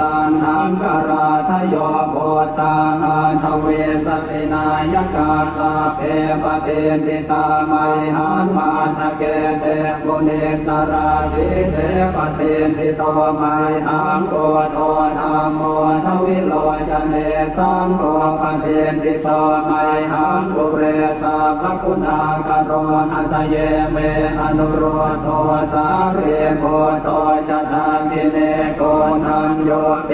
ตันหังกราทโยโกตังอันทเวสตินายกาสาเพปเตติตาไมหันมาทะเกเตปุเนสราสีเสปเตติโตไมหังโกโทธรรมโมทวิโลจเนสังโฆปเตติโตไมหังกุเรสาภคุณากโรหัตเยเมอนุโรโทสาเรโกโต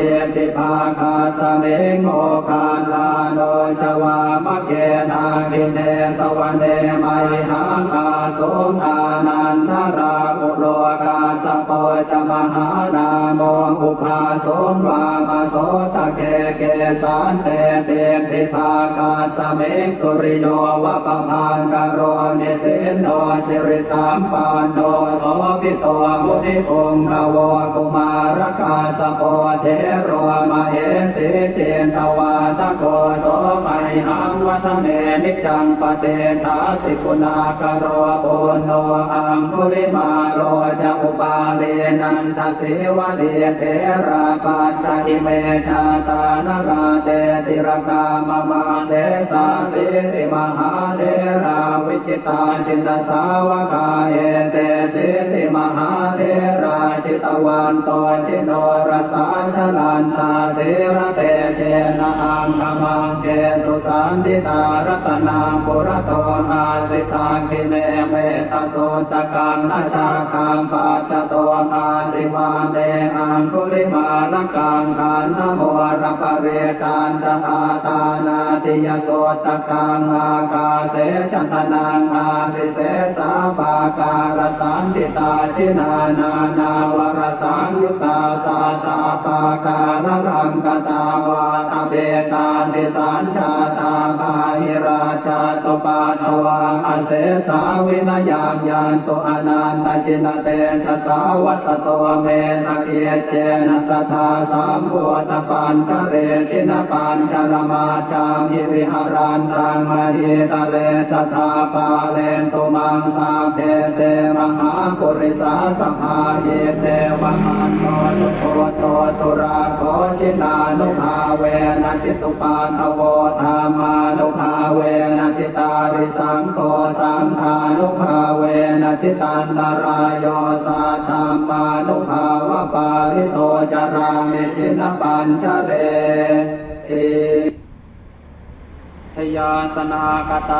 ตติภาคาสเมงโอคาลาโนจวามะเกนาคิเนสวรเนไมหังอาสงอา หานา มอุปาสงวามาโสตะเกเกสานเตเตติภาคาสเมงสุริโยวะปะพานกโรนิเสนโนสิริสามปานโนโสภิโตมุนิพงกวกุมารกาสโปเทโรมาเหสีเจนตวาตะโกโสไม หังวัฒเนนิจังปเตทาสิกุณากโรปุโนอังคุลิมาโรจะอุปาเรนันทสิวะเดเทราปัจจิเมชาตานราเตติรกามมาเสสาสิติมหาเทราวิจิตาชินสาวกาเอเตสิติมหา ตวันโตชิโนรสาชลันตาเสระเตเชนะอังคมังเกสุสันติตารัตนาปุระโตอาสิตาคิเนเมตโสตกังนาชาคังปัจจโตอาสิวาเต อังคุลิมาลกังขันธโมรปเรตันจะอาตานาติยโสตกังอากาเสชันตนังอาสิเสสาปาการสันติตาชินานานาวรสังยุตตาสาตาปาการรังกตาวาตเบตานิสัญชา ชาตุปาทวังอเสสาวินยังยันตุอนันตชินเตชะสาวัสโตเมสเกเจนะสทธาสามพุทธปัญชเรชินปัญชรมาจามหิริหารันตังมหิตะเลสทธาปาเลนตุมังสาเพเตมหาปุริสาสภาเยเตวะมันโนสุโคโตสุราโคชินานุภาเวนะจิตุปาทโว ตาริสังโฆสังฆานุภาเวนะชิตันตรายโยสัทธามานุภาวะปาริโตจารามิชินปัญชเรติชยาสนากตา